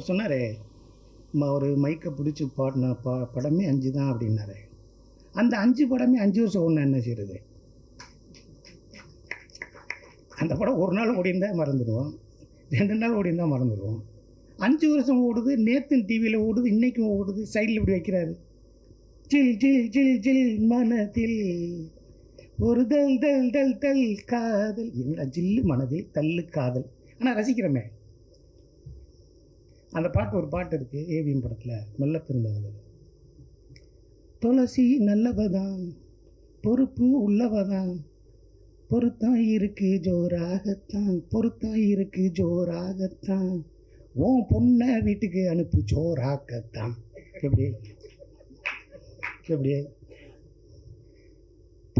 அவர் சொன்னார் ஒரு மைக்கை பிடிச்சி பாடின பா படமே அஞ்சு தான் அப்படின்னாரு. அந்த அஞ்சு படமே அஞ்சு வருஷம் ஒன்று என்ன செய்யறது அந்த படம் ஒரு நாள் ஓடியிருந்தா மறந்துடுவோம். ரெண்டு நாள் ஓடியிருந்தா மறந்துடுவோம். அஞ்சு வருஷம் ஓடுது நேத்தும் டிவியில் ஓடுது இன்றைக்கும் ஓடுது சைடில் இப்படி வைக்கிறாரு. ஜில் ஜில் ஜில் ஜில் மனதில் ஒரு தல் தல் தல் தல் காதல். என்னடா ஜில்லு மனதில் தள்ளு காதல். ஆனால் ரசிக்கிறோமே. அந்த பாட்டு ஒரு பாட்டு இருக்குது ஏவிஎம் படத்தில் மெல்ல திருந்தவர்கள் துளசி நல்லவதான் பொறுப்பு உள்ளவதான் பொறுத்தான் இருக்கு ஜோராகத்தான் பொறுத்தான் இருக்கு ஜோராகத்தான். உன் பொண்ணை வீட்டுக்கு அனுப்பு ஜோராகத்தான். எப்படி? எப்படி?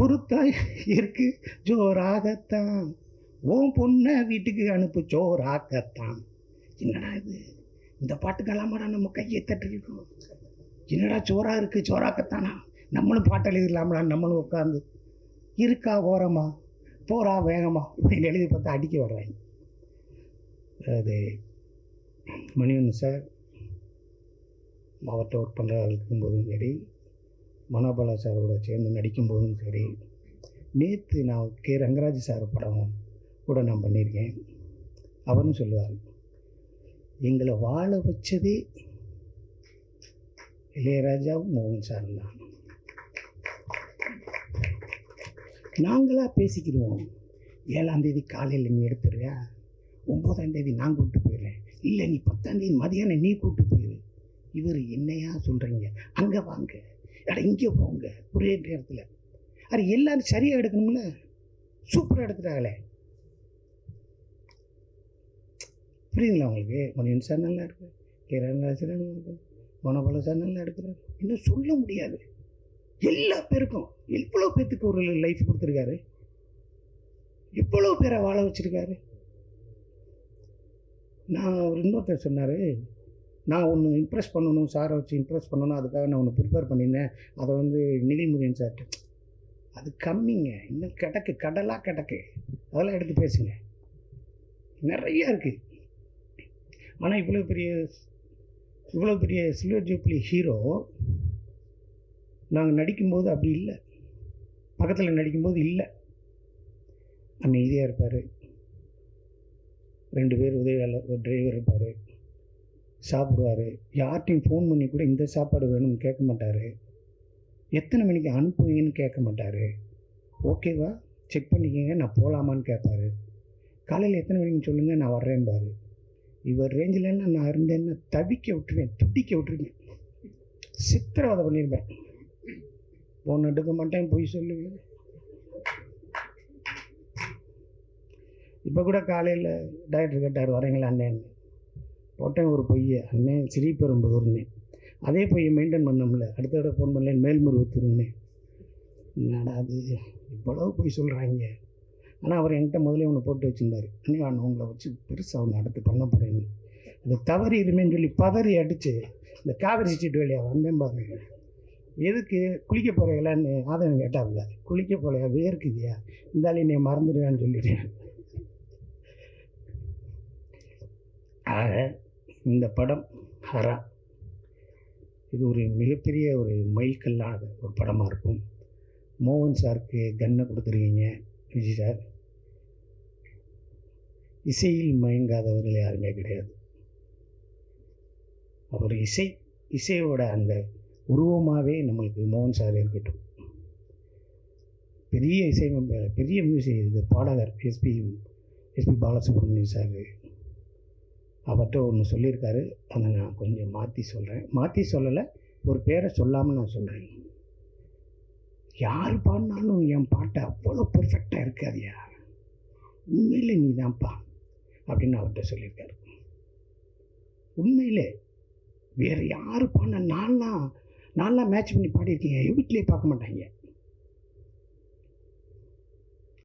பொறுத்தாய் இருக்கு ஜோராகத்தான். உன் பொண்ணை வீட்டுக்கு அனுப்பு ஜோராகத்தான். என்னடா இது? இந்த பாட்டுக்கெல்லாமாடா நம்ம கையை தட்டிருக்கோம் என்னடா சோறா இருக்குது சோறாக்கத்தானா? நம்மளும் பாட்டு எழுதிடலாமடா நம்மளும் உட்காந்து இருக்கா ஓரமா? போறா வேகமா? இப்படின்னு எழுதி பார்த்தா அடிக்க வர்றாங்க அது மணிவன் சார் மாவட்ட ஒர்க் பண்ணுற இருக்கும்போதும் சரி மனோபாலா சாரோட சேர்ந்து நடிக்கும்போதும் சரி நேற்று நான் கே ரங்கராஜ் சார் படம் கூட நான் பண்ணியிருக்கேன். அவரும் சொல்லுவார் எங்களை வாழ வச்சதே இளையராஜாவும் மோகன் சாரும் தான். நாங்களாக பேசிக்கிடுவோம். ஏழாம் தேதி காலையில் நீ எடுத்துறியா? ஒம்போதாம் தேதி நான் கூப்பிட்டு போயிடுறேன். இல்லை நீ பத்தாம் தேதி மதியானம் நீ கூப்பிட்டு போயிரு. இவர் என்னையா சொல்கிறீங்க அங்கே வாங்க. அட இங்கே போங்க. ஒரே நேரத்தில். அது எல்லாரும் சரியாக எடுக்கணும்ல? சூப்பராக எடுத்துட்டாங்களே. புரியுதுங்களா உங்களுக்கு? மணியன் சார் நல்லா இருக்கிறார் கிரண் சார் நல்லா இருக்கிறார் மனோபல சார் நல்லா இருக்கிறார் இன்னும் சொல்ல முடியாது. எல்லா பேருக்கும் எவ்வளோ பேர்த்துக்கு ஒரு லைஃப் கொடுத்துருக்காரு? எவ்வளோ பேரை வாழ வச்சுருக்காரு? நான் அவர் இன்னொருத்தர் சொன்னார். நான் ஒன்று இம்ப்ரெஸ் பண்ணணும் சாரை வச்சு இம்ப்ரெஸ் பண்ணணும் அதுக்காக நான் ஒன்று ப்ரிப்பேர் பண்ணியிருந்தேன். அதை வந்து நிகில்முரியன் சார் அது கம்மிங்க. இன்னும் கிடக்கு. கடலாக கிடக்கு. அதெல்லாம் எடுத்து பேசுங்க. நிறையா இருக்குது ஆனால் இவ்வளோ பெரிய இவ்வளோ பெரிய சில்வர் ஜூப்ளி ஹீரோ நாங்கள் நடிக்கும்போது அப்படி இல்லை. பக்கத்தில் நடிக்கும்போது இல்லை. அமைதியாக இருப்பார். ரெண்டு பேர் உதவியாளர் ஒரு டிரைவர் இருப்பார். சாப்பிடுவார். யார்ட்டையும் ஃபோன் பண்ணி கூட இந்த சாப்பாடு வேணும்னு கேட்க மாட்டார். எத்தனை மணிக்கு அனுப்புவீங்கன்னு கேட்க மாட்டார். ஓகேவா செக் பண்ணிக்கங்க நான் போகலாமான்னு கேட்பாரு. காலையில் எத்தனை மணிக்கு சொல்லுங்கள் நான் வர்றேன்பாரு. இவர் ரேஞ்சிலலாம் நான் இருந்தேன்னா தவிக்க விட்டுருவேன் துடிக்க விட்டுருவேன். சித்திரவதை பண்ணியிருப்பேன் பொண்ணு எடுக்க மாட்டேன் பொய் சொல்லுவேன் இப்போ கூட காலையில் டாக்டர் கேட்டார் வரீங்களா அண்ணேன்னு போட்டேன் ஒரு பொய்யை. அண்ணன் ஸ்ரீபெரும்புதூர்னே அதே பொய்யை மெயின்டைன் பண்ணோம்ல. அடுத்த தடவை ஃபோன் பண்ணல மேல்முருகத்தூர்னே என்னடா அது? இவ்வளவு பொய் சொல்கிறாங்க ஆனால் அவர் என்கிட்ட முதலே ஒன்று போட்டு வச்சுருந்தார். அண்ணே நான் உங்களை வச்சு பெருசாக ஒன்று அடுத்து பண்ண போகிறேன்னு அது தவறி இருமேன்னு சொல்லி பதறி அடித்து இந்த காவிரி ஸ்ட்ரீட் வழியாக வந்தேன் பாருங்க. எதுக்கு? குளிக்க போகிறீங்களான்னு ஆதவன் கேட்டாங்க குளிக்க போகலையா வேர்க்குதியா இருந்தாலும் நீ மறந்துடுவேன்னு சொல்லிட்டேன் ஆக இந்த படம் ஹரா. இது ஒரு மிகப்பெரிய ஒரு மைல்கல்லாத ஒரு படமாக இருக்கும். மோகன் சாருக்கு கன்னை கொடுத்துருக்கீங்க. விஜய் சார். இசையில் மயங்காதவர்கள் யாருமே கிடையாது. அவர் இசை இசையோட அந்த உருவமாகவே நம்மளுக்கு மோகன் சார் இருக்கட்டும். பெரிய இசை பெரிய மியூசிக் இது பாடகர் எஸ்பி எஸ்பி பாலசுப்ரமணியம் சார். அவர்கிட்ட ஒன்று சொல்லியிருக்காரு. அதை நான் கொஞ்சம் மாற்றி சொல்கிறேன் மாற்றி சொல்லலை ஒரு பேரை சொல்லாமல் நான் சொல்கிறேன் யார் பாடினாலும் என் பாட்டை அவ்வளோ பெர்ஃபெக்டாக இருக்காதியா உண்மையில் நீ தான்ப்பா அப்படின்னு அவர்கிட்ட சொல்லியிருக்காரு. உண்மையிலே வேறு யார் பாடின நான்லாம் நான்லாம் மேட்ச் பண்ணி பாடியிருக்கீங்க? வீட்லேயே பார்க்க மாட்டாங்க.